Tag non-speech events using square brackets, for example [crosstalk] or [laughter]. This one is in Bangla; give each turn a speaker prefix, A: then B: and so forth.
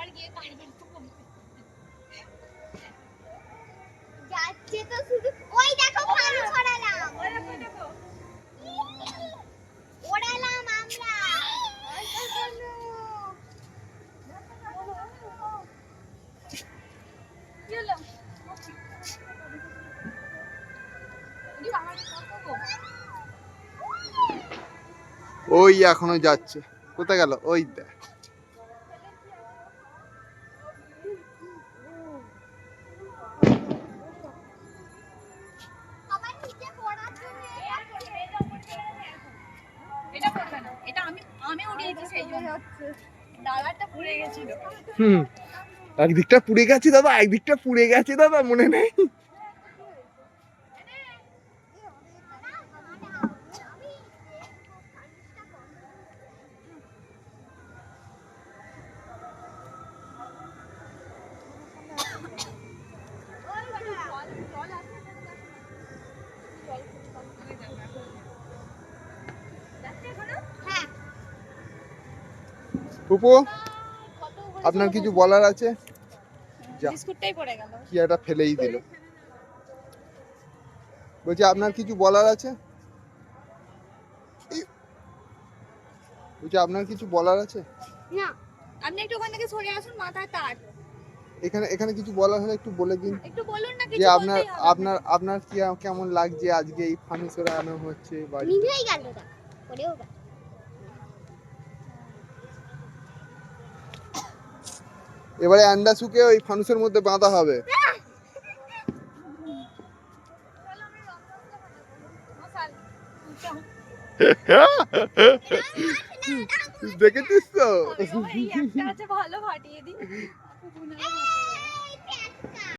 A: আবার গিয়ে কানে একটু বলবে। যাচ্ছে তো শুধু ওই দেখো ছড়ালাম। ওড়ালাম আমরা।
B: ওই এখনও যাচ্ছে। কোথায় গেল? ওই দেখ।
C: এটা আমি পুড়ে
B: একদিকটা পুড়ে গেছে দাদা একদিকটা পুড়ে গেছে দাদা মনে নেই। পুপু আপনার কিছু বলার আছে? কি একটা ফেলেই দিল। বলছি আপনার কিছু বলার আছে? বলছি আপনার কিছু বলার আছে?
A: না
C: আপনি একটু ওখান থেকে সরে আসুন মাথায় তার।
B: এখানে এখানে কিছু বলার হলে একটু বলে দিন।
C: একটু বলুন না
B: যে আপনার আপনার আপনার কি কেমন লাগছে আজকে এই ফানুসের আনো হচ্ছে বাড়ি
A: নিভেই গেল পড়েও
B: এবারে অ্যান্ডা শুকে ওই ফানুসের মধ্যে বাঁধা হবে। [laughs] দেখেছিস তো?
C: এই একটা আছে ভালো ফাটিয়ে দিই। [laughs]